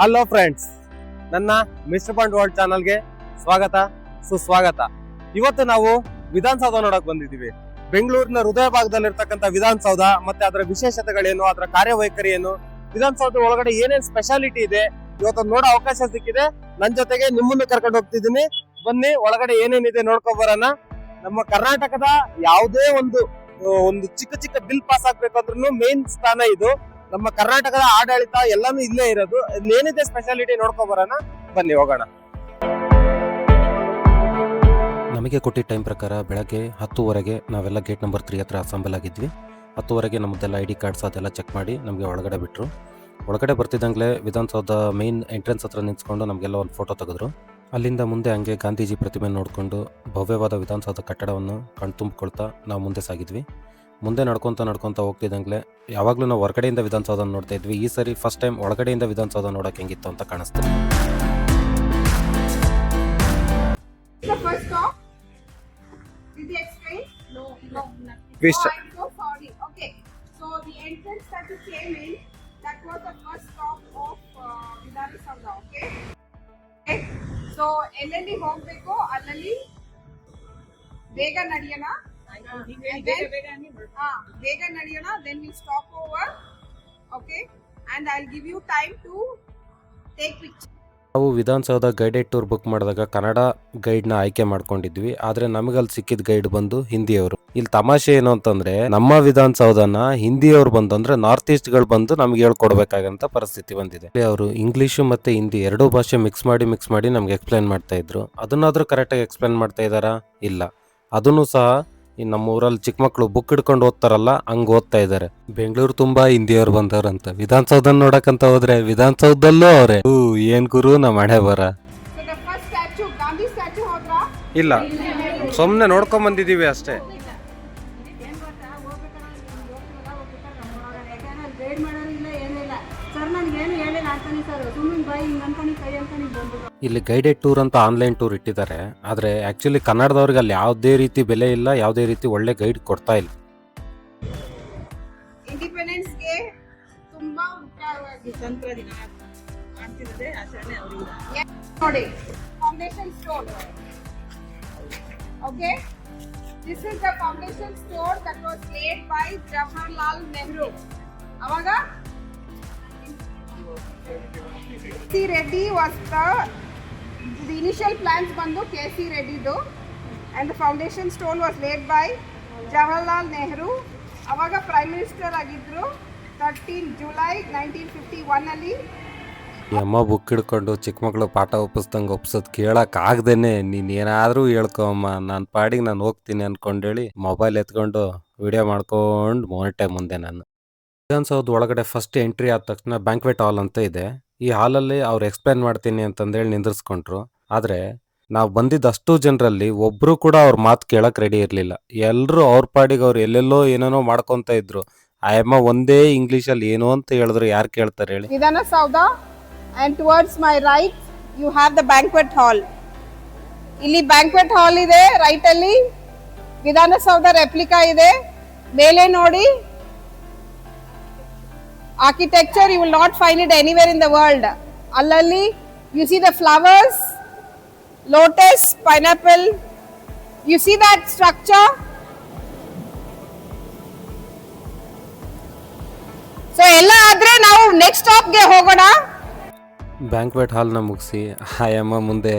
Hello friends ನನ್ನ mister point world ಚಾನಲ್ಗೆ ಸ್ವಾಗತ, ಸುಸ್ವಾಗತ. ಇವತ್ತು ನಾವು ವಿಧಾನಸೌಧ ನೋಡಕ್ ಬಂದಿದ್ದೀವಿ. ಬೆಂಗಳೂರಿನ ಹೃದಯ ಭಾಗದಲ್ಲಿರ್ತಕ್ಕಂಥ ವಿಧಾನಸೌಧ, ಮತ್ತೆ ಅದರ ವಿಶೇಷತೆಗಳೇನು, ಅದರ ಕಾರ್ಯವೈಖರಿ ಏನು ವಿಧಾನಸೌಧ ಒಳಗಡೆ ಏನೇನ್ ಸ್ಪೆಷಾಲಿಟಿ ಇದೆ, ಇವತ್ತು ನೋಡೋ ಅವಕಾಶ ಸಿಕ್ಕಿದೆ. ನನ್ನ ಜೊತೆಗೆ ನಿಮ್ಮನ್ನು ಕರ್ಕೊಂಡು ಹೋಗ್ತಿದ್ದೀನಿ. ಬನ್ನಿ, ಒಳಗಡೆ ಏನೇನಿದೆ ನೋಡ್ಕೊಂಡ್ ಬರೋಣ. ನಮ್ಮ ಕರ್ನಾಟಕದ ಯಾವುದೇ ಒಂದು ಒಂದು ಚಿಕ್ಕ ಚಿಕ್ಕ ಬಿಲ್ ಪಾಸ್ ಆಗ್ಬೇಕಂದ್ರೂ ಮೇನ್ ಸ್ಥಾನ ಇದು. ನಮ್ಮ ಕರ್ನಾಟಕದ ಆಡಳಿತ ಎಲ್ಲಾನು ಇಲ್ಲೇ ಇರೋದು. ಏನಿದೆ ಸ್ಪೆಷಾಲಿಟಿ ನೋಡ್ಕೊಂಡ್ ಬರೋಣ. ಬನ್ನಿ, ಹೋಗೋಣ. ನಮಗೆ ಕೊಟ್ಟಿದ್ದ ಟೈಮ್ ಪ್ರಕಾರ ಬೆಳಗ್ಗೆ ಹತ್ತುವರೆಗೆ ನಾವೆಲ್ಲ ಗೇಟ್ ನಂಬರ್ ತ್ರೀ ಹತ್ರ ಅಸೆಂಬಲ್ ಆಗಿದ್ವಿ. ಹತ್ತುವರೆಗೆ ನಮ್ಮದೆಲ್ಲ ಐ ಡಿ ಕಾರ್ಡ್ಸ್ ಅದೆಲ್ಲ ಚೆಕ್ ಮಾಡಿ ನಮಗೆ ಒಳಗಡೆ ಬಿಟ್ಟರು ಒಳಗಡೆ ಬರ್ತಿದ್ದಂಗೆ ವಿಧಾನಸೌಧ ಮೇನ್ ಎಂಟ್ರೆನ್ಸ್ ಹತ್ರ ನಿಂತ್ಕೊಂಡು ನಮಗೆಲ್ಲ ಒಂದು ಫೋಟೋ ತೆಗೆದ್ರು. ಅಲ್ಲಿಂದ ಮುಂದೆ ಹಂಗೆ ಗಾಂಧೀಜಿ ಪ್ರತಿಮೆ ನೋಡಿಕೊಂಡು ಭವ್ಯವಾದ ವಿಧಾನಸೌಧ ಕಟ್ಟಡವನ್ನು ಕಣ್ತುಂಬಿಕೊಳ್ತಾ ನಾವು ಮುಂದೆ ಸಾಗಿದ್ವಿ. ಮುಂದೆ ನಡ್ಕೊತ ನಡ್ಕೊತ ಹೋಗ್ತಿದ್ದಂಗೆ ಯಾವಾಗಲೂ ನಾವು ಹೊರಗಡೆಯಿಂದ ವಿಧಾನಸೌಧ ನೋಡ್ತಾ ಇದ್ವಿ. ಈ ಸರಿ ಫಸ್ಟ್ ಟೈಮ್ ಒಳಗಡೆಯಿಂದ ವಿಧಾನಸೌಧ ನೋಡಕ್ಕೆ ಹೆಂಗಿತ್ತು ಅಂತ ಕಾಣಿಸ್ತು. ಬೇಗ ನಡಿಯೋಣ ಬೇಗ ನಡೆಯೋಣ then you stop over okay and I give you time to take picture ನಾವು ವಿಧಾನಸೌಧ ಗೈಡೆಡ್ ಟೂರ್ ಬುಕ್ ಮಾಡಿದಾಗ ಕನ್ನಡ ಗೈಡ್ನ ಆಯ್ಕೆ ಮಾಡ್ಕೊಂಡಿದ್ವಿ. ಆದರೆ ಅಲ್ಲಿ ಸಿಕ್ಕಿದ ಗೈಡ್ ಬಂದು ಹಿಂದಿಯವರು. ಇಲ್ಲಿ ತಮಾಷೆ ಏನು ಅಂತಂದ್ರೆ ನಮ್ಮ ವಿಧಾನಸೌಧನ ಹಿಂದಿಯವ್ರು ಬಂದಂದ್ರೆ ನಾರ್ತ್ ಈಸ್ಟ್ಗಳು ಬಂದು ನಮ್ಗೆ ಹೇಳ್ಕೊಡ್ಬೇಕಾಗಂತ ಪರಿಸ್ಥಿತಿ ಬಂದಿದೆ. ಅವರು ಇಂಗ್ಲಿಷ್ ಮತ್ತೆ ಹಿಂದಿ ಎರಡೂ ಭಾಷೆ ಮಿಕ್ಸ್ ಮಾಡಿ ಮಿಕ್ಸ್ ಮಾಡಿ ನಮ್ಗೆ ಎಕ್ಸ್ಪ್ಲೈನ್ ಮಾಡ್ತಾ ಇದ್ರು. ಅದನ್ನಾದ್ರೂ ಕರೆಕ್ಟಾಗಿ ಎಕ್ಸ್ಪ್ಲೈನ್ ಮಾಡ್ತಾ ಇದಾರಾ ಇಲ್ಲ. ಅದನ್ನು ಸಹ ಈ ನಮ್ಮ ಊರಲ್ಲಿ ಚಿಕ್ಕ ಮಕ್ಕಳು ಬುಕ್ ಹಿಡ್ಕೊಂಡು ಓದ್ತಾರಲ್ಲ ಹಂಗ್ ಓದ್ತಾ ಇದ್ದಾರೆ ಬೆಂಗಳೂರು ತುಂಬಾ ಹಿಂದಿಯವ್ರು ಬಂದವ್ರಂತ ವಿಧಾನಸೌಧ ನೋಡಕಂತ ಹೋದ್ರೆ ವಿಧಾನಸೌಧದಲ್ಲೂ ಅವ್ರೆ. ಹೂ ಏನ್ ಗುರು ನಮ್ಮ ಹಣೆ ಬರ. ಇಲ್ಲ. ಸುಮ್ನೆ ನೋಡ್ಕೊಂಡ್ ಬಂದಿದ್ದೀವಿ ಅಷ್ಟೇ. ಇಲ್ಲಿ ಗೈಡೆಡ್ ಟೂರ್ ಅಂತ ಆನ್ಲೈನ್ ಟೂರ್ ಇಟ್ಟಿದ್ದಾರೆ. ಆದರೆ ಆಕ್ಚುಲಿ ಕನ್ನಡದವ್ರಿಗೆ ಅಲ್ಲಿ ಯಾವುದೇ ರೀತಿ ಬೆಲೆ ಇಲ್ಲ, ಯಾವುದೇ ರೀತಿ ಒಳ್ಳೆ ಗೈಡ್ ಕೊಡ್ತಾ ಇಲ್ಲ. ಇಂಡಿಪೆಂಡೆನ್ಸ್ ಡೇ ತುಂಬಾ ಮುಖ್ಯವಾಗಿ ಸ್ವತಂತ್ರ ದಿನ ಮಾಡ್ತಿರೋದೇ ಆಚರಣೆ ಅವರಿಂದ. ನೋಡಿ foundation stone okay this is the foundation stone that was laid by Jawaharlal Nehru ಅವಾಗ? C Reddy was the initial plans ಬಂದು K C ರೆಡ್ಡಿದು and the foundation stone was laid by Jawaharlal Nehru ಅವಾಗ prime minister ಆಗಿದ್ದರು thirteen July nineteen fifty ಒನ್ನಲ್ಲಿ ಈ ಅಮ್ಮ book ಹಿಡ್ಕೊಂಡು ಚಿಕ್ಕ ಮಕ್ಕಳು ಪಾಠ ಒಪ್ಪಿಸ್ದಂಗೆ ಒಪ್ಸೋದು ಕೇಳೋಕ್ಕಾಗ್ದೇನೆ ನೀನು ಏನಾದರೂ ಹೇಳ್ಕೊಮ್ಮ ನಾನು ಪಾಡಿಗೆ ನಾನು ಹೋಗ್ತೀನಿ ಅಂದ್ಕೊಂಡೇಳಿ ಮೊಬೈಲ್ ಎತ್ಕೊಂಡು ವಿಡಿಯೋ ಮಾಡ್ಕೊಂಡು ಮೊರಟೆ ಮುಂದೆ ನಾನು. ವಿಧಾನಸೌಧ ಒಳಗಡೆ ಫಸ್ಟ್ ಎಂಟ್ರಿ ಆದ ತಕ್ಷಣ ಬ್ಯಾಂಕ್ವೆಟ್ ಹಾಲ್ ಅಂತ ಇದೆ. ಈ ಹಾಲಲ್ಲಿ ಅವ್ರು ಎಕ್ಸ್ಪ್ಲೇನ್ ಮಾಡ್ತೀನಿ ಅಂತಂದೇಳಿ ನಿಂದಿರ್ಸ್ಕೊಂಡ್ರು. ಆದ್ರೆ ನಾವು ಬಂದಿದ್ದ ಅಷ್ಟು ಜನರಲ್ಲಿ ಒಬ್ಬರು ಕೂಡ ಅವ್ರ ಮಾತು ಕೇಳಕ್ಕೆ ರೆಡಿ ಇರಲಿಲ್ಲ. ಎಲ್ಲರೂ ಅವ್ರ ಪಾಡಿಗೆ ಅವ್ರು ಎಲ್ಲೆಲ್ಲೋ ಏನೇನೋ ಮಾಡ್ಕೊತ ಇದ್ರು. ಆ ಅಮ್ಮ ಒಂದೇ ಇಂಗ್ಲೀಷಲ್ಲಿ ಏನೋ ಅಂತ ಹೇಳಿದ್ರು, ಯಾರು ಕೇಳ್ತಾರೆ ಹೇಳಿ. Vidhana Soudha and towards my right you have the banquet hall ಇಲ್ಲಿ ಬ್ಯಾಂಕ್ವೆಟ್ ಹಾಲ್ ಇದೆ ರೈಟಲ್ಲಿ ವಿಧಾನಸೌಧ ರೆಪ್ಲಿಕಾ ಇದೆ. ಮೇಲೆ ನೋಡಿ architecture you will not find it anywhere in the world ಅಲ್ಲಲ್ಲಿ you see the flowers lotus pineapple you see that structure? So ಎಲ್ಲ ಆದ್ರೆ ನಾವು next ಸ್ಟಾಪ್ಗೆ ಹೋಗೋಣ ಬ್ಯಾಂಕ್ವೆಟ್ ಹಾಲ್ನ ಮುಗಿಸಿ ಆಯಮ್ಮ ಮುಂದೆ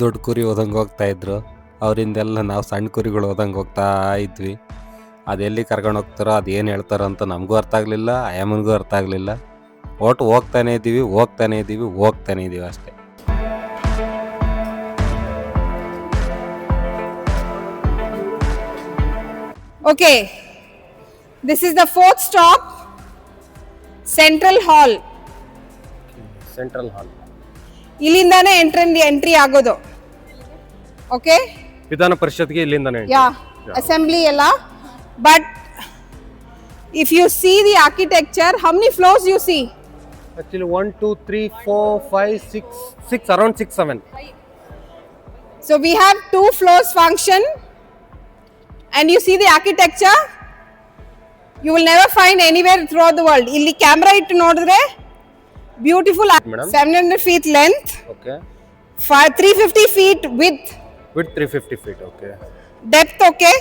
ದೊಡ್ಡ ಕುರಿ ಓದಂಗೆ ಹೋಗ್ತಾ ಇದ್ರು. ಅವರಿಂದೆಲ್ಲ ನಾವು ಸಣ್ಣ ಕುರಿಗಳು ಓದಂಗೆ ಹೋಗ್ತಾ ಇದ್ವಿ. ಅದೆಲ್ಲಿ ಕರ್ಕೊಂಡು ಹೋಗ್ತಾರೋ, ಅದು ಏನು ಹೇಳ್ತಾರೋ ಅಂತ ನಮಗೂ ಅರ್ಥ ಆಗಲಿಲ್ಲ ಆಯಮ್ಮನಿಗೂ ಅರ್ಥ ಆಗಲಿಲ್ಲ. ಒಟ್ಟು ಹೋಗ್ತಾನೆ ಇದ್ದೀವಿ ಹೋಗ್ತಾನೆ ಇದ್ದೀವಿ ಹೋಗ್ತಾನೆ ಇದ್ದೀವಿ ಅಷ್ಟೇ. Okay, this is the fourth stop, Central Hall. Central hall ಇಲ್ಲಿಂದಾನೇ entry entry ಆಗೋದು. ಓಕೆ ವಿಧಾನ ಪರಿಷತ್ಗೆ ಇಲ್ಲಿಂದಾನೆ ಯಾ ಅಸೆಂಬ್ಲಿ ಎಲ್ಲ. But if you see the architecture how many floors you see actually one two three four five six six around six seven so we have two floors function and you see the architecture you will never find anywhere throughout the world ಇಲ್ಲಿ camera ಇಟ್ಟು ನೋಡಿದ್ರೆ Beautiful. Madam? 700 feet length, okay fi- 350 feet width, with three fifty feet okay depth, okay,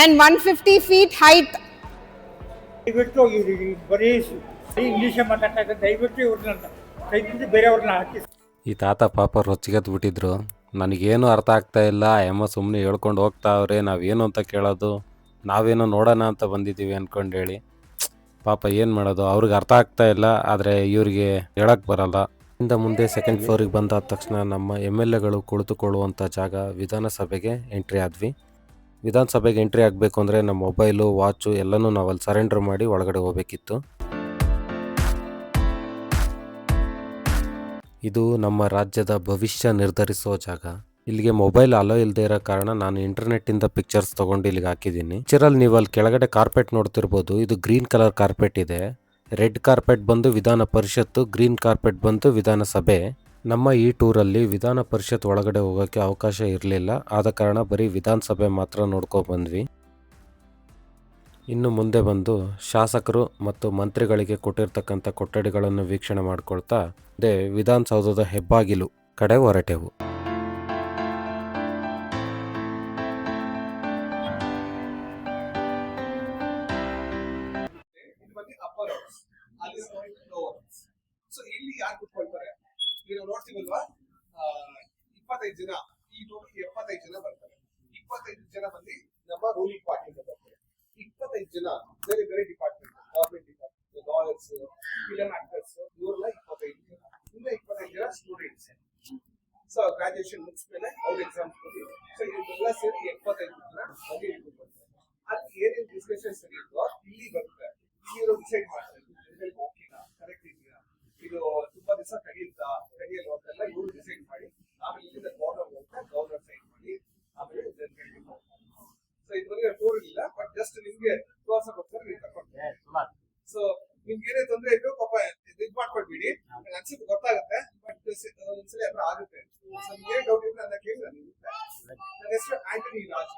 and 150 feet height. ದಯವಿಟ್ಟು ಇವ್ರಿಗೆ ಬರೀ ಇಂಗ್ಲೀಷೇ ಮಾತಾಡ್ತಾ ಇದ್ದಾರೆ ದಯವಿಟ್ಟು ಇವ್ರನ್ನ ಬಿದ್ದು ಬೇರೆಯವ್ರನ್ನ ಹಾಕಿ ಈ ತಾತ ಪಾಪ ರೊಚ್ಚಿಗೆದ್ದು ಬಿಟ್ಟಿದ್ರು ನನಗೇನು ಅರ್ಥ ಆಗ್ತಾ ಇಲ್ಲ. ಎಮ್ಮ ಸುಮ್ಮನೆ ಹೇಳ್ಕೊಂಡು ಹೋಗ್ತಾವ್ರೆ ನಾವೇನು ಅಂತ ಕೇಳೋದು? ನಾವೇನು ನೋಡೋಣ ಅಂತ ಬಂದಿದ್ದೀವಿ ಅಂದ್ಕೊಂಡು ಹೇಳಿ. ಪಾಪ ಏನು ಮಾಡೋದು? ಅವ್ರಿಗೆ ಅರ್ಥ ಆಗ್ತಾ ಇಲ್ಲ. ಆದರೆ ಇವ್ರಿಗೆ ಹೇಳಕ್ಕೆ ಬರಲ್ಲ. ಇಂದ ಮುಂದೆ ಸೆಕೆಂಡ್ ಫ್ಲೋರಿಗೆ ಬಂದಾದ ತಕ್ಷಣ ನಮ್ಮ ಎಂ ಎಲ್ ಎಗಳು ಕುಳಿತುಕೊಳ್ಳುವಂಥ ಜಾಗ ವಿಧಾನಸಭೆಗೆ ಎಂಟ್ರಿ ಆದ್ವಿ. ವಿಧಾನಸಭೆಗೆ ಎಂಟ್ರಿ ಆಗಬೇಕು ಅಂದರೆ ನಮ್ಮ ಮೊಬೈಲು ವಾಚು ಎಲ್ಲನೂ ನಾವು ಅಲ್ಲಿ ಸರೆಂಡರ್ ಮಾಡಿ ಒಳಗಡೆ ಹೋಗ್ಬೇಕಿತ್ತು. ಇದು ನಮ್ಮ ರಾಜ್ಯದ ಭವಿಷ್ಯ ನಿರ್ಧರಿಸೋ ಜಾಗ. ಇಲ್ಲಿಗೆ ಮೊಬೈಲ್ ಅಲೋ ಇಲ್ಲದೆ ಇರೋ ಕಾರಣ ನಾನು ಇಂಟರ್ನೆಟ್ ಇಂದ ಪಿಕ್ಚರ್ಸ್ ತಗೊಂಡು ಇಲ್ಲಿಗೆ ಹಾಕಿದ್ದೀನಿ. ಪಿಕ್ಚರಲ್ಲಿ ನೀವು ಅಲ್ಲಿ ಕೆಳಗಡೆ ಕಾರ್ಪೆಟ್ ನೋಡ್ತಿರ್ಬೋದು. ಇದು ಗ್ರೀನ್ ಕಲರ್ ಕಾರ್ಪೆಟ್ ಇದೆ. ರೆಡ್ ಕಾರ್ಪೆಟ್ ಬಂದು ವಿಧಾನ ಪರಿಷತ್ತು ಗ್ರೀನ್ ಕಾರ್ಪೆಟ್ ಬಂದು ವಿಧಾನಸಭೆ. ನಮ್ಮ ಈ ಟೂರಲ್ಲಿ ವಿಧಾನ ಪರಿಷತ್ ಒಳಗಡೆ ಹೋಗೋಕ್ಕೆ ಅವಕಾಶ ಇರಲಿಲ್ಲ. ಆದ ಕಾರಣ ಬರೀ ವಿಧಾನಸಭೆ ಮಾತ್ರ ನೋಡ್ಕೊ ಬಂದ್ವಿ. ಇನ್ನು ಮುಂದೆ ಬಂದು ಶಾಸಕರು ಮತ್ತು ಮಂತ್ರಿಗಳಿಗೆ ಕೊಟ್ಟಿರ್ತಕ್ಕಂಥ ಕೊಠಡಿಗಳನ್ನು ವೀಕ್ಷಣೆ ಮಾಡ್ಕೊಳ್ತಾ ಅದೇ ವಿಧಾನಸೌಧದ ಹೆಬ್ಬಾಗಿಲು ಕಡೆ ಹೊರಟೆವು. ಇಪ್ಪತ್ತೈದು ಜನ, ಈ ಟೋಟಲ್ ಎಪ್ಪತ್ತೈದು ಜನ ಬರ್ತಾರೆ. ಇಪ್ಪತ್ತೈದು ಜನ ಬಂದು ನಮ್ಮ ರೂಲಿಂಗ್ ಪಾರ್ಟಿ ಇಪ್ಪತ್ತೈದು ಜನ ಬೇರೆ ಬೇರೆ department government department lawyers film actors ಇವರೆಲ್ಲ ಇಪ್ಪತ್ತೈದು ಜನ. ಇನ್ನೂ ಇಪ್ಪತ್ತೈದು ಜನ ಸ್ಟೂಡೆಂಟ್ಸ್ ಸೊ ಗ್ರಾಜುಯೇಷನ್ ಮುಗಿಸ್ಮೇಲೆ ಅವ್ರ ಎಕ್ಸಾಮ್ ಸೊ ಇವರೆಲ್ಲ ಸೇರಿ ಎಪ್ಪತ್ತೈದು ಜನ ಅಲ್ಲಿ ಬರ್ತಾರೆ ಅಲ್ಲಿ ಏನೇನು ಡಿಸ್ಕಷನ್ಸ್ ನಡೆಯುತ್ತೋ ಇಲ್ಲಿ ಬರುತ್ತೆ ಇಲ್ಲಿ ಡಿಸೈಡ್ ಮಾಡ್ತಾರೆ ಓಕೆನಾ ಕರೆಕ್ಟ್ ಇದೆಯಾ ಇದು ತುಂಬಾ ದಿವಸ ಕಡಿಯುತ್ತಾ ಕಡಿಯಲ್ವಾ ಅಂತೆಲ್ಲ ಇವರು ಡಿಸೈಡ್ ಮಾಡಿ ಆಮೇಲೆ ಇಲ್ಲಿಂದ ಗವರ್ನರ್ ಹೋಗ್ತಾ ಗವರ್ನರ್ ಸೈನ್ ಮಾಡಿ ಆಮೇಲೆ ಜನಗಳಿಗೆ ಸೊ ಇದುವರೆಗೆ ಟೂರ್ ಇಲ್ಲ ಬಟ್ ಜಸ್ಟ್ ನಿಮ್ಗೆ ತೋರ್ಸಕ್ಕೋಸ್ಕರ ನೀವು ಕರ್ಕೊಂಡು ಸೊ ನಿಮ್ಗೆ ಏನೇ ತೊಂದರೆ ಇದ್ರು ಪಾಪ ಇದು ಮಾಡ್ಕೊಡ್ಬೇಡಿ ನಂಗೆ ಅನ್ಸುತ್ತೆ ಗೊತ್ತಾಗುತ್ತೆ ಬಟ್ ಒಂದ್ಸಲ ಹತ್ರ ಆಗುತ್ತೆ ಸೊ ನಿಮ್ಗೆ ಡೌಟ್ ಇದ್ರೆ ನನ್ನ ಕೇಳಿ ನಾನು ನನ್ನ ಹೆಸರು ಆಂಟನಿ ರಾಜ್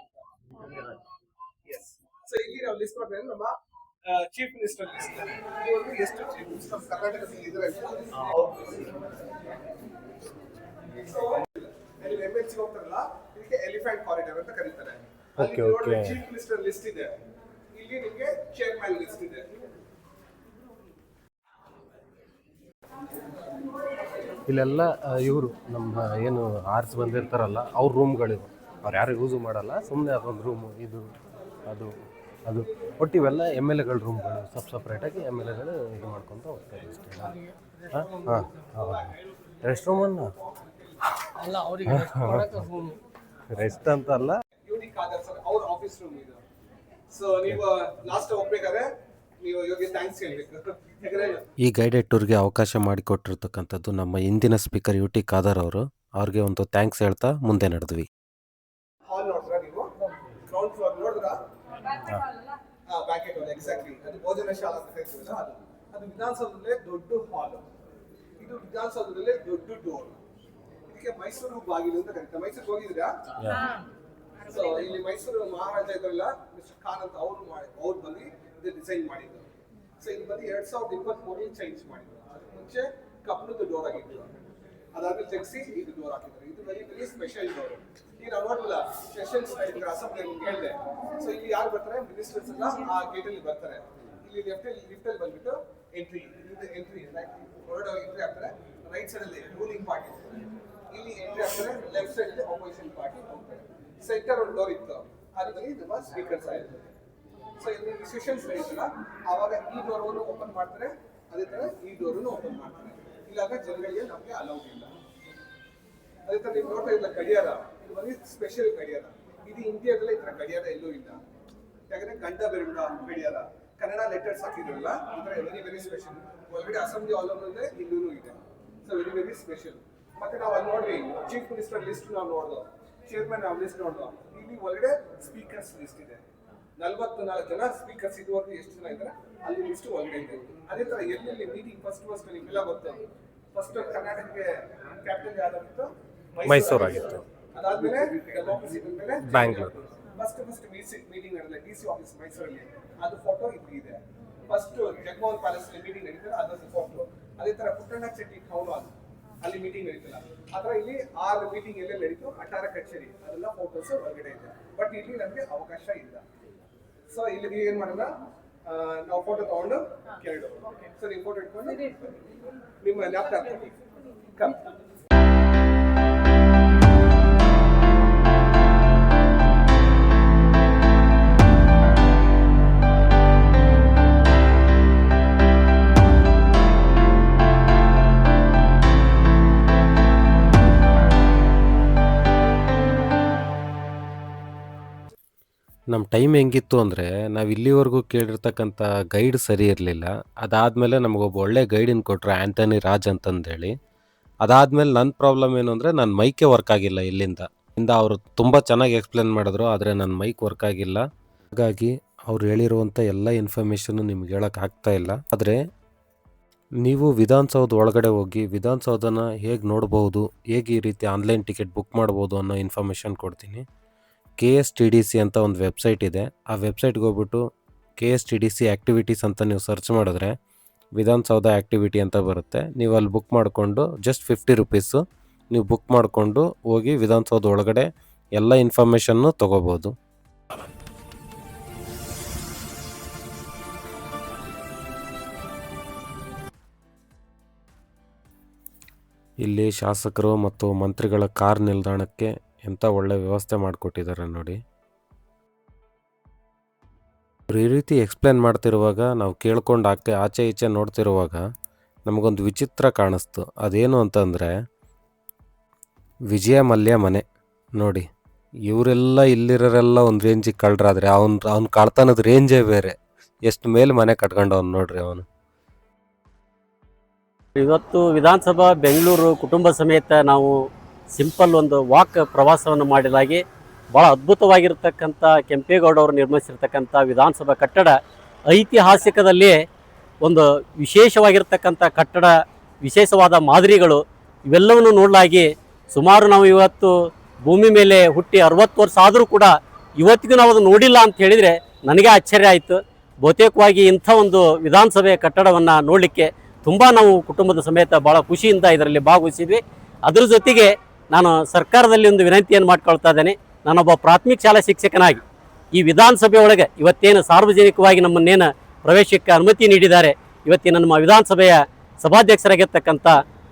ಎಸ್ ಸೊ ಇಲ್ಲಿ ನಾವು ಲಿಸ್ಟ್ ಮಾಡಿದ್ರೆ ನಮ್ಮ ಚೀಫ್ ಮಿನಿಸ್ಟರ್ ಲಿಸ್ಟ್ ಇದು ಒಂದು ಎಷ್ಟು ಚೀಫ್ ಮಿನಿಸ್ಟರ್ ಕರ್ನಾಟಕದಲ್ಲಿ ಇದ್ರೆ ಸೊ ಅಲ್ಲಿ ಎಂ ಎಲ್ ಸಿ ಹೋಗ್ತಾರಲ್ಲ ಇದಕ್ಕೆ ಎಲಿಫೆಂಟ್ ಕಾರಿಡಾರ್ ಅಂತ ಕರೀತಾರೆ. Okay okay. Chief minister list ಇದೆ. ಇಲ್ಲಿ ನಿಮಗೆ ಚೇರ್ಮನ್ ಲಿಸ್ಟ್ ಇದೆ. ಇಲ್ಲೆಲ್ಲ ಇವರು ನಮ್ಮ ಏನು ಆರ್ಸ್ ಬಂದಿರ್ತಾರಲ್ಲ ಅವ್ರ ರೂಮ್ಗಳಿವು ಅವ್ರು ಯಾರು ಯೂಸು ಮಾಡಲ್ಲ ಸುಮ್ಮನೆ ಅದೊಂದು ರೂಮು ಇದು ಅದು ಅದು. ಒಟ್ಟು ಇವೆಲ್ಲ ಎಂ ಎಲ್ ಎಗಳ ರೂಮ್ಗಳು ಸಪ್ ಸಪ್ರೇಟಾಗಿ ಎಂ ಎಲ್ ಎಗಳು ಇದು ಮಾಡ್ಕೊತ ಹೋಗ್ತಾರೆ ಇಷ್ಟೇ ಹಾಂ? ಹಾಂ ಹೌದು. ರೆಸ್ಟ್ ರೂಮನ್ನು ರೆಸ್ಟ್ ಅಂತ ಅಲ್ಲ? Unique Aadhaar sir office room ಇದು. ಸೊ ನೀವು ಲಾಸ್ಟ್ ಹೋಗ್ಬೇಕಾದ್ರೆ ನೀವು ಇವಾಗ ಥ್ಯಾಂಕ್ಸ್ ಹೇಳ್ಬೇಕು. ಈ ಗೈಡೆಡ್ ಟೂರ್ಗೆ ಅವಕಾಶ ಮಾಡಿಕೊಟ್ಟಿರ್ತಕ್ಕಂಥದ್ದು ನಮ್ಮ ಇಂದಿನ ಸ್ಪೀಕರ್ ಯು ಟಿ ಖಾದರ್ ಅವರು. ಅವ್ರಿಗೆ ಒಂದು ಥ್ಯಾಂಕ್ಸ್ ಹೇಳ್ತಾ ಮುಂದೆ ನಡೆದ್ವಿ ಹಾಲ್ ನೋಡಿದ್ರ ನೀವು ಗ್ರೌಂಡ್ ಫ್ಲೋರ್ ನೋಡಿದ್ರ ಬ್ಯಾಂಕೆಟ್ ಹಾಲ್ ಎಕ್ಸಾಕ್ಟ್ಲಿ ಅದು ಭೋಜನ ಶಾಲಾ ಅಂತ ಹೇಳ್ತೀವಲ್ಲ ಅದು. ಅದು ವಿಧಾನಸೌಧದಲ್ಲೇ ದೊಡ್ಡ ಹಾಲ್ ಇದು ವಿಧಾನಸೌಧದಲ್ಲೇ ದೊಡ್ಡ ಡೋರ್ ಇದಕ್ಕೆ ಮೈಸೂರು ಬಾಗಿಲು ಅಂತ ಕರೀತಾರೆ. ಮೈಸೂರು ಹೋಗಿದ್ರಾ ಸೊ ಇಲ್ಲಿ ಮೈಸೂರು ಮಹಾರಾಜ ಇದ್ರಲ್ಲ ಮಿಸ್ಟರ್ ಖಾನ್ ಅಂತ ಅವರು ಮಾಡಿ ಅವ್ರು ಬಂದು ಇದು ಡಿಸೈನ್ ಮಾಡಿದ್ರು. ಸೊ ಇದು ಬಂದು ಎರಡ್ ಸಾವಿರದ ಇಪ್ಪತ್ತ್ ಮೂರಲ್ಲಿ ಚೇಂಜ್ ಮಾಡಿದ್ರು. ಅದಕ್ಕೆ ಮುಂಚೆ ಕಬ್ಬಿಣದ ಡೋರ್ ಆಗಿತ್ತು. ಅದಾದ್ಮೇಲೆ ತೆಗ್ಸಿ ಇದು ಡೋರ್ ಹಾಕಿದ್ದಾರೆ. ಇದು ವೆರಿ ವೆರಿ ಸ್ಪೆಷಲ್ ಡೋರ್ ಈಗ ನಾವು ಸೆಷನ್ಸ್ ಇದ್ರ ಅಸೆಂಬ್ಲಿ ಹೇಳಿದೆ. ಸೊ ಇಲ್ಲಿ ಯಾರು ಬರ್ತಾರೆ? ಮಿನಿಸ್ಟರ್ಸ್ ಎಲ್ಲ ಆ ಗೇಟ್ ಅಲ್ಲಿ ಬರ್ತಾರೆ. ಇಲ್ಲಿ ಲೆಫ್ಟ್ ಅಲ್ಲಿ ಲಿಫ್ಟ್ ಅಲ್ಲಿ ಬಂದ್ಬಿಟ್ಟು ಎಂಟ್ರಿ ಇದು ಎಂಟ್ರಿ ಹೊರಡೋ ಎಂಟ್ರಿ ಆಗ್ತಾರೆ. ರೈಟ್ ಸೈಡ್ ಅಲ್ಲಿ ರೂಲಿಂಗ್ ಪಾರ್ಟಿ ಇಲ್ಲಿ ಎಂಟ್ರಿ ಆಗ್ತಾರೆ ಲೆಫ್ಟ್ ಸೈಡ್ ಅಲ್ಲಿ ಅಪೋಸಿಷನ್ ಪಾರ್ಟಿ ಹೋಗ್ತಾರೆ. ಸೆಂಟರ್ ಒಂದು ಡೋರ್ ಇತ್ತು. ಅದ್ರಲ್ಲಿ ನಮ್ಮ ಸ್ಪೀಕರ್ಸ್ ಆಯಿತು ಸೊ ಇಲ್ಲಿ ಸೆಷನ್ಸ್ ನಡೆಯುತ್ತಲ್ಲ ಆವಾಗ ಈ ಡೋರ್ ಓಪನ್ ಮಾಡ್ತಾರೆ. ಅದೇ ತರ ಈ ಡೋರ್ ಓಪನ್ ಮಾಡ್ತಾರೆ. ಇಲ್ಲಾಗ ಜನಗಳಿಗೆ ನಮಗೆ ಅಲೌಡ್ ಇಲ್ಲ. ಅದೇ ತರ ನೀವು ನೋಡ್ತಾ ಇಲ್ಲ ಗಡಿಯಾರ, ಇದು ಬಂದು ಸ್ಪೆಷಲ್ ಗಡಿಯಾರ. ಇದು ಇಂಡಿಯಾದಲ್ಲೇ ಈ ಥರ ಗಡಿಯಾರ ಎಲ್ಲೂ ಇಲ್ಲ. ಯಾಕಂದ್ರೆ ಗಂಡ ಬೆರುಂಡ ಗಡಿಯಾರ. ಕನ್ನಡ ಲೆಟರ್ಸ್ ಹಾಕಿದ್ರಲ್ಲ ತರ ವೆರಿ ವೆರಿ ಸ್ಪೆಷಲ್ ಒಳಗಡೆ ಅಸೆಂಬ್ಲಿ ಹಾಲ್ ಅಂದ್ರೆ ಇಲ್ಲೂ ಇದೆ. ಸೊ ವೆರಿ ವೆರಿ ಸ್ಪೆಷಲ್ ಮತ್ತೆ ನಾವು ಅಲ್ಲಿ ನೋಡ್ರಿ ಚೀಫ್ ಮಿನಿಸ್ಟರ್ ಲಿಸ್ಟ್ ನಾವು ನೋಡ್ದು ಚೇರ್ಮನ್ ಲಿಸ್ಟ್ ನೋಡ್ದು, ಇಲ್ಲಿ ಒಳಗಡೆ ಸ್ಪೀಕರ್ಸ್ ಲಿಸ್ಟ್ ಇದೆ. ನಲ್ವತ್ತು ನಾಲ್ಕು ಜನ ಸ್ಪೀಕರ್ಸ್ ಇದುವರೆಗೂ ಎಷ್ಟು ಜನ ಇದ್ದಾರೆ? ಅಲ್ಲಿ ಲಿಸ್ಟ್ ಒಳಗಡೆ ಇದೆ. ಅದೇ ತರ ಎಲ್ಲೆಲ್ಲಿ ಮೀಟಿಂಗ್ ಫಸ್ಟ್ ಫಸ್ಟ್ ನಿಮ್ಗೆಲ್ಲ ಗೊತ್ತು? ಫಸ್ಟ್ ಕರ್ನಾಟಕಕ್ಕೆ ಕ್ಯಾಪಿಟಲ್ ಯಾವ್ದಾಗಿತ್ತು ಮೈಸೂರು ಆಗಿತ್ತು. ಅದಾದ್ಮೇಲೆ ಡೆಮೋಕ್ರಸಿ ಬಂದ್ಮೇಲೆ ಬ್ಯಾಂಗ್ಳೂರು. ಫಸ್ಟ್ ಫಸ್ಟ್ ಮೀಟಿಂಗ್ ನಡೆದಿದೆ ಡಿ ಸಿ ಆಫೀಸ್ ಮೈಸೂರಲ್ಲಿ. ಅದು ಫೋಟೋ ಇಲ್ಲಿ ಇದೆ. ಫಸ್ಟ್ ಜಗಮೋಹನ್ ಪ್ಯಾಲೇಸ್ ಮೀಟಿಂಗ್ ನಡೀತಾರೆ ಅದೊಂದು ಫೋಟೋ ಅದೇ ತರ ಪುಟ್ಟಣ್ಣ ಚೆಟ್ಟಿ ಟೌನ್ ಅದು ಅಲ್ಲಿ ಮೀಟಿಂಗ್ ನಡೀತಲ್ಲ ಆತರ ಇಲ್ಲಿ ಆರು ಮೀಟಿಂಗ್ ಎಲ್ಲೇ ನಡೀತು? ಅಠಾರ ಕಚೇರಿ ಅದೆಲ್ಲ ಫೋಟೋಸ್ ಹೊರಗಡೆ ಇದೆ. ಬಟ್ ಇಲ್ಲಿ ನಮಗೆ ಅವಕಾಶ ಇಲ್ಲ. ಸೊ ಇಲ್ಲಿ ಏನು ಮಾಡೋಣ ನಾವು ಫೋಟೋ ತಗೊಂಡು ಕೆರಡು ಸೊ ನೀವು ಫೋಟೋ ಇಟ್ಕೊಂಡು ನಿಮ್ಮ ಲ್ಯಾಪ್ಟಾಪ್ ಕಮ್ ನಮ್ಮ ಟೈಮ್ ಹೆಂಗಿತ್ತು ಅಂದರೆ ನಾವು ಇಲ್ಲಿವರೆಗೂ ಕೇಳಿರ್ತಕ್ಕಂಥ ಗೈಡ್ ಸರಿ ಇರಲಿಲ್ಲ. ಅದಾದಮೇಲೆ ನಮಗೊಬ್ಬ ಒಳ್ಳೆ ಗೈಡಿನ ಕೊಟ್ಟರು ಆ್ಯಂಟನಿ ರಾಜ್ ಅಂತಂದೇಳಿ. ಅದಾದಮೇಲೆ ನನ್ನ ಪ್ರಾಬ್ಲಮ್ ಏನು ಅಂದರೆ ನನ್ನ ಮೈಕೆ ವರ್ಕ್ ಆಗಿಲ್ಲ ಇಲ್ಲಿಂದ. ಇಂದ ಅವರು ತುಂಬ ಚೆನ್ನಾಗಿ ಎಕ್ಸ್ಪ್ಲೇನ್ ಮಾಡಿದ್ರು, ಆದರೆ ನನ್ನ ಮೈಕ್ ವರ್ಕ್ ಆಗಿಲ್ಲ. ಹಾಗಾಗಿ ಅವ್ರು ಹೇಳಿರುವಂಥ ಎಲ್ಲ ಇನ್ಫಾರ್ಮೇಷನ್ನು ನಿಮ್ಗೆ ಹೇಳೋಕೆ ಆಗ್ತಾ ಇಲ್ಲ. ಆದರೆ ನೀವು ವಿಧಾನಸೌಧ ಒಳಗಡೆ ಹೋಗಿ ವಿಧಾನಸೌಧನ ಹೇಗೆ ನೋಡ್ಬೋದು, ಹೇಗೆ ಈ ರೀತಿ ಆನ್ಲೈನ್ ಟಿಕೆಟ್ ಬುಕ್ ಮಾಡ್ಬೋದು ಅನ್ನೋ ಇನ್ಫಾರ್ಮೇಷನ್ ಕೊಡ್ತೀನಿ. K S T D C ಅಂತ ಒಂದು ವೆಬ್ಸೈಟ್ ಇದೆ. ಆ ವೆಬ್ಸೈಟ್ಗೆ ಹೋಗ್ಬಿಟ್ಟು K S T D C activities ಅಂತ ನೀವು ಸರ್ಚ್ ಮಾಡಿದ್ರೆ ವಿಧಾನಸೌಧ ಆ್ಯಕ್ಟಿವಿಟಿ ಅಂತ ಬರುತ್ತೆ. ನೀವು ಅಲ್ಲಿ ಬುಕ್ ಮಾಡಿಕೊಂಡು ಜಸ್ಟ್ ಫಿಫ್ಟಿ ರುಪೀಸು ನೀವು ಬುಕ್ ಮಾಡಿಕೊಂಡು ಹೋಗಿ ವಿಧಾನಸೌಧ ಒಳಗಡೆ ಎಲ್ಲ ಇನ್ಫಾರ್ಮೇಷನ್ನು ತೊಗೋಬೋದು. ಇಲ್ಲಿ ಶಾಸಕರು ಮತ್ತು ಮಂತ್ರಿಗಳ ಕಾರ್ ನಿಲ್ದಾಣಕ್ಕೆ ಎಂಥ ಒಳ್ಳೆ ವ್ಯವಸ್ಥೆ ಮಾಡಿಕೊಟ್ಟಿದ್ದಾರೆ ನೋಡಿ. ಈ ರೀತಿ ಎಕ್ಸ್ಪ್ಲೇನ್ ಮಾಡ್ತಿರುವಾಗ, ನಾವು ಕೇಳ್ಕೊಂಡು ಆಕೆ ಆಚೆ ಈಚೆ ನೋಡ್ತಿರುವಾಗ ನಮಗೊಂದು ವಿಚಿತ್ರ ಕಾಣಿಸ್ತು. ಅದೇನು ಅಂತಂದರೆ, ವಿಜಯ ಮಲ್ಯ ಮನೆ. ನೋಡಿ, ಇವರೆಲ್ಲ ಇಲ್ಲಿರೋರೆಲ್ಲ ಒಂದು ರೇಂಜಿಗೆ ಕಳ್ರಾದ್ರೆ ಅವ್ನು ಅವ್ನು ಕಳ್ತನದ ರೇಂಜೇ ಬೇರೆ. ಎಷ್ಟು ಮೇಲೆ ಮನೆ ಕಟ್ಕೊಂಡವನು ನೋಡ್ರಿ ಅವನು. ಇವತ್ತು ವಿಧಾನಸಭಾ ಬೆಂಗಳೂರು ಕುಟುಂಬ ಸಮೇತ ನಾವು ಸಿಂಪಲ್ ಒಂದು ವಾಕ್ ಪ್ರವಾಸವನ್ನು ಮಾಡಲಾಗಿ ಭಾಳ ಅದ್ಭುತವಾಗಿರ್ತಕ್ಕಂಥ ಕೆಂಪೇಗೌಡ ಅವರು ನಿರ್ಮಿಸಿರ್ತಕ್ಕಂಥ ವಿಧಾನಸಭಾ ಕಟ್ಟಡ ಐತಿಹಾಸಿಕದಲ್ಲಿ ಒಂದು ವಿಶೇಷವಾಗಿರ್ತಕ್ಕಂಥ ಕಟ್ಟಡ, ವಿಶೇಷವಾದ ಮಾದರಿಗಳು ಇವೆಲ್ಲವನ್ನು ನೋಡಲಾಗಿ ಸುಮಾರು ನಾವು ಇವತ್ತು ಭೂಮಿ ಮೇಲೆ ಹುಟ್ಟಿ ಅರವತ್ತು ವರ್ಷ ಆದರೂ ಕೂಡ ಇವತ್ತಿಗೂ ನಾವು ಅದು ನೋಡಿಲ್ಲ ಅಂತ ಹೇಳಿದರೆ ನನಗೆ ಆಶ್ಚರ್ಯ ಆಯಿತು. ಬಹುತೇಕವಾಗಿ ಇಂಥ ಒಂದು ವಿಧಾನಸಭೆಯ ಕಟ್ಟಡವನ್ನು ನೋಡಲಿಕ್ಕೆ ತುಂಬ ನಾವು ಕುಟುಂಬದ ಸಮೇತ ಭಾಳ ಖುಷಿಯಿಂದ ಇದರಲ್ಲಿ ಭಾಗವಹಿಸಿದ್ವಿ. ಅದ್ರ ಜೊತೆಗೆ ನಾನು ಸರ್ಕಾರದಲ್ಲಿ ಒಂದು ವಿನಂತಿಯನ್ನು ಮಾಡ್ಕೊಳ್ತಾ ಇದ್ದೇನೆ. ನಾನೊಬ್ಬ ಪ್ರಾಥಮಿಕ ಶಾಲಾ ಶಿಕ್ಷಕನಾಗಿ ಈ ವಿಧಾನಸಭೆ ಒಳಗೆ ಇವತ್ತೇನು ಸಾರ್ವಜನಿಕವಾಗಿ ನಮ್ಮನ್ನೇನು ಪ್ರವೇಶಕ್ಕೆ ಅನುಮತಿ ನೀಡಿದ್ದಾರೆ. ಇವತ್ತಿನ ನಮ್ಮ ವಿಧಾನಸಭೆಯ ಸಭಾಧ್ಯಕ್ಷರಾಗಿರ್ತಕ್ಕಂಥ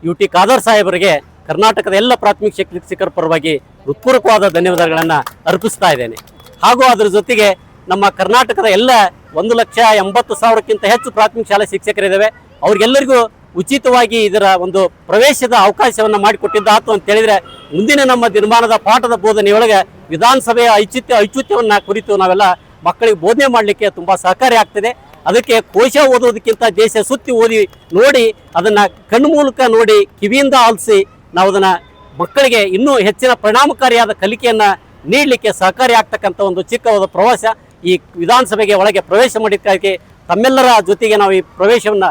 ಯು ಟಿ ಖಾದರ್ ಸಾಹೇಬರಿಗೆ ಕರ್ನಾಟಕದ ಎಲ್ಲ ಪ್ರಾಥಮಿಕ ಶಿಕ್ಷ- ಶಿಕ್ಷಕರ ಪರವಾಗಿ ಹೃತ್ಪೂರ್ವಕವಾದ ಧನ್ಯವಾದಗಳನ್ನು ಅರ್ಪಿಸ್ತಾ ಇದ್ದೇನೆ. ಹಾಗೂ ಅದರ ಜೊತೆಗೆ ನಮ್ಮ ಕರ್ನಾಟಕದ ಎಲ್ಲ ಒಂದು ಲಕ್ಷ ಎಂಬತ್ತು ಸಾವಿರಕ್ಕಿಂತ ಹೆಚ್ಚು ಪ್ರಾಥಮಿಕ ಶಾಲಾ ಶಿಕ್ಷಕರಿದ್ದಾವೆ ಅವ್ರಿಗೆಲ್ಲರಿಗೂ ಉಚಿತವಾಗಿ ಇದರ ಒಂದು ಪ್ರವೇಶದ ಅವಕಾಶವನ್ನು ಮಾಡಿಕೊಟ್ಟಿದ್ದಾತು ಅಂತ ಹೇಳಿದ್ರೆ ಮುಂದಿನ ನಮ್ಮ ದಿನಮಾನದ ಪಾಠದ ಬೋಧನೆಯೊಳಗೆ ವಿಧಾನಸಭೆಯ ಐಚುತ್ಯ ಐಚುತ್ಯವನ್ನು ಕುರಿತು ನಾವೆಲ್ಲ ಮಕ್ಕಳಿಗೆ ಬೋಧನೆ ಮಾಡಲಿಕ್ಕೆ ತುಂಬ ಸಹಕಾರಿ ಆಗ್ತದೆ. ಅದಕ್ಕೆ ಕೋಶ ಓದೋದಕ್ಕಿಂತ ದೇಶ ಸುತ್ತಿ ಓದಿ ನೋಡಿ, ಅದನ್ನು ಕಣ್ಣು ಮೂಲಕ ನೋಡಿ, ಕಿವಿಯಿಂದ ಆಲಿಸಿ ನಾವು ಅದನ್ನು ಮಕ್ಕಳಿಗೆ ಇನ್ನೂ ಹೆಚ್ಚಿನ ಪರಿಣಾಮಕಾರಿಯಾದ ಕಲಿಕೆಯನ್ನು ನೀಡಲಿಕ್ಕೆ ಸಹಕಾರಿ ಆಗ್ತಕ್ಕಂಥ ಒಂದು ಚಿಕ್ಕವಾದ ಪ್ರವಾಸ ಈ ವಿಧಾನಸಭೆಗೆ ಒಳಗೆ ಪ್ರವೇಶ ಮಾಡಿದ್ದಕ್ಕಾಗಿ ತಮ್ಮೆಲ್ಲರ ಜೊತೆಗೆ ನಾವು ಈ ಪ್ರವೇಶವನ್ನು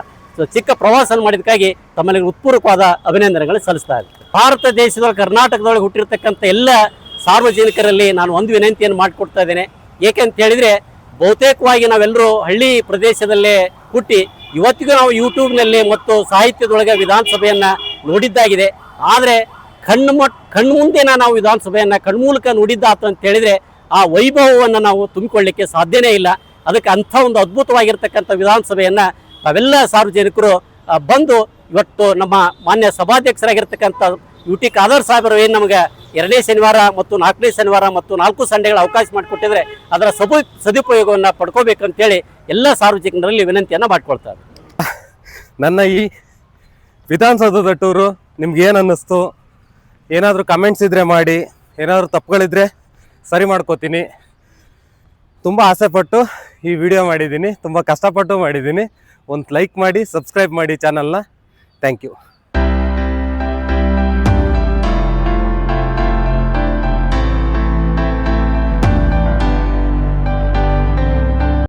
ಚಿಕ್ಕ ಪ್ರವಾಸ ಮಾಡಿದ್ದಕ್ಕಾಗಿ ತಮ್ಮಲ್ಲಿ ಉತ್ಪೂರ್ವಕವಾದ ಅಭಿನಂದನೆಗಳು ಸಲ್ಲಿಸ್ತಾ ಇದೆ ಭಾರತ ದೇಶದೊಳಗೆ ಕರ್ನಾಟಕದೊಳಗೆ ಹುಟ್ಟಿರ್ತಕ್ಕಂಥ ಎಲ್ಲ ಸಾರ್ವಜನಿಕರಲ್ಲಿ ನಾನು ಒಂದು ವಿನಂತಿಯನ್ನು ಮಾಡಿಕೊಡ್ತಾ ಇದ್ದೇನೆ. ಏಕೆಂತ ಹೇಳಿದರೆ, ಬಹುತೇಕವಾಗಿ ನಾವೆಲ್ಲರೂ ಹಳ್ಳಿ ಪ್ರದೇಶದಲ್ಲೇ ಹುಟ್ಟಿ ಇವತ್ತಿಗೂ ನಾವು ಯೂಟ್ಯೂಬ್ನಲ್ಲಿ ಮತ್ತು ಸಾಹಿತ್ಯದೊಳಗೆ ವಿಧಾನಸಭೆಯನ್ನು ನೋಡಿದ್ದಾಗಿದೆ. ಆದರೆ ಕಣ್ಣು ಮಟ್ ನಾವು ವಿಧಾನಸಭೆಯನ್ನು ಕಣ್ಮೂಲಕ ನೋಡಿದ್ದಾತು ಅಂತ ಹೇಳಿದರೆ ಆ ವೈಭವವನ್ನು ನಾವು ತುಂಬಿಕೊಳ್ಳಿಕ್ಕೆ ಸಾಧ್ಯನೇ ಇಲ್ಲ. ಅದಕ್ಕೆ ಅಂಥ ಒಂದು ಅದ್ಭುತವಾಗಿರ್ತಕ್ಕಂಥ ವಿಧಾನಸಭೆಯನ್ನು ತಾವೆಲ್ಲ ಸಾರ್ವಜನಿಕರು ಬಂದು ಇವತ್ತು ನಮ್ಮ ಮಾನ್ಯ ಸಭಾಧ್ಯಕ್ಷರಾಗಿರ್ತಕ್ಕಂಥ ಯು ಟಿ ಖಾದರ್ ಸಾಹೇಬರು ಏನು ನಮಗೆ ಎರಡನೇ ಶನಿವಾರ ಮತ್ತು ನಾಲ್ಕನೇ ಶನಿವಾರ ಮತ್ತು ನಾಲ್ಕು ಸಂಡೆಗಳ ಅವಕಾಶ ಮಾಡಿಕೊಟ್ಟಿದ್ರೆ ಅದರ ಸಬು, ಸದುಪಯೋಗವನ್ನು ಪಡ್ಕೋಬೇಕಂತೇಳಿ ಎಲ್ಲ ಸಾರ್ವಜನಿಕರಲ್ಲಿ ವಿನಂತಿಯನ್ನು ಮಾಡ್ಕೊಳ್ತಾರೆ. ನನ್ನ ಈ ವಿಧಾನಸೌಧದ ಟೂರು ನಿಮ್ಗೇನು ಅನ್ನಿಸ್ತು? ಏನಾದರೂ ಕಮೆಂಟ್ಸ್ ಇದ್ದರೆ ಮಾಡಿ, ಏನಾದರೂ ತಪ್ಪುಗಳಿದ್ರೆ ಸರಿ ಮಾಡ್ಕೋತೀನಿ. ತುಂಬ ಆಸೆಪಟ್ಟು ಈ ವಿಡಿಯೋ ಮಾಡಿದ್ದೀನಿ, ತುಂಬ ಕಷ್ಟಪಟ್ಟು ಮಾಡಿದ್ದೀನಿ. ಒಂದು ಲೈಕ್ ಮಾಡಿ ಸಬ್ಸ್ಕ್ರೈಬ್ ಮಾಡಿ ಚಾನಲ್ನ ಥ್ಯಾಂಕ್ ಯು